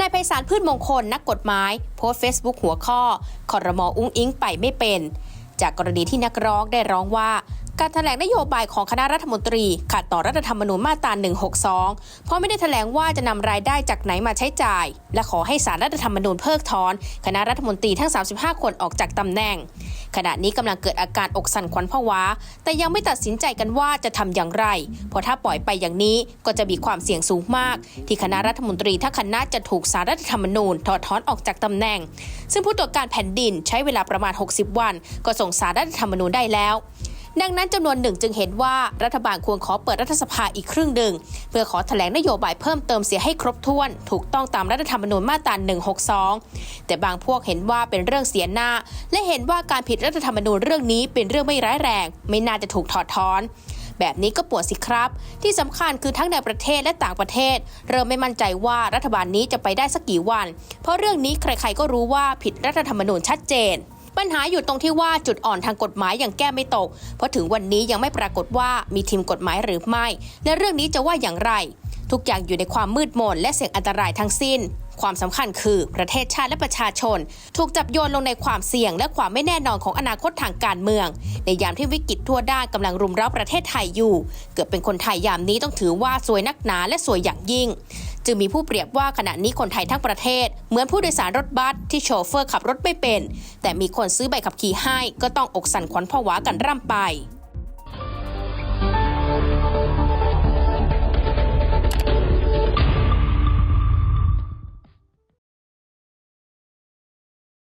นายไพศาลพืชมงคลนักกฎหมาย โพสต์เฟซบุ๊กหัวข้อคอรมออุ้งอิงไปไม่เป็น จากกรณีที่นักร้องได้ร้องว่าการแถลงนโยบายของคณะรัฐมนตรีขัดต่อรัฐธรรมนูญมาตรา 162 เพราะไม่ได้แถลงว่าจะนำรายได้จากไหนมาใช้จ่าย และขอให้สารรัฐธรรมนูญเพิกถอน คณะรัฐมนตรีทั้ง 35 คนออกจากตำแหน่ง ขณะนี้กำลังเกิดอาการอกสั่นขวัญผวา แต่ยังไม่ตัดสินใจกันว่าจะทำอย่างไร เพราะถ้าปล่อยไปอย่างนี้ก็จะมีความเสี่ยงสูงมาก ที่คณะรัฐมนตรีทั้งคณะจะถูกสารรัฐธรรมนูญถอดถอนออกจากตำแหน่ง ซึ่งผู้ตรวจการแผ่นดินใช้เวลาประมาณ 60 วัน ก็ส่งสารรัฐธรรมนูญได้แล้ว ดังนั้นจำนวนหนึ่งจึงเห็นว่ารัฐบาลควรขอเปิดรัฐสภาอีกครึ่งหนึ่ง เพื่อขอแถลงนโยบายเพิ่มเติมเสียให้ครบถ้วน ถูกต้องตามรัฐธรรมนูญมาตรา 162 แต่บางพวกเห็นว่าเป็นเรื่องเสียหน้า และเห็นว่าการผิดรัฐธรรมนูญเรื่องนี้เป็นเรื่องไม่ร้ายแรง ไม่น่าจะถูกถอดถอนแบบนี้ก็ปวดสิครับ ที่สำคัญคือทั้งในประเทศและต่างประเทศ เริ่มไม่มั่นใจว่ารัฐบาลนี้จะไปได้สักกี่วัน เพราะเรื่องนี้ใครๆก็รู้ว่าผิดรัฐธรรมนูญชัดเจน ปัญหาอยู่ตรงที่ว่าจุดอ่อนทางกฎหมายยังแก้ไม่ตก เพราะถึงวันนี้ยังไม่ปรากฏว่ามีทีมกฎหมายหรือไม่ และเรื่องนี้จะว่าอย่างไร ทุกอย่างอยู่ในความมืดมนและเสี่ยงอันตรายทั้งสิ้น ความสำคัญคือประเทศชาติและประชาชน ถูกจับโยนลงในความเสี่ยง และความไม่แน่นอนของอนาคตทางการเมือง ในยามที่วิกฤตทั่วด้านกำลังรุมเร้าประเทศไทยอยู่ เกิดเป็นคนไทยยามนี้ต้องถือว่าสวยนักหนาและสวยอย่างยิ่ง จึงมีผู้เปรียบว่าขณะนี้คนไทยทั้งประเทศ เหมือนผู้โดยสารรถบัสที่โชเฟอร์ขับรถไม่เป็น แต่มีคนซื้อใบขับขี่ให้ก็ต้องอกสั่นขวัญผวากันร่ำไป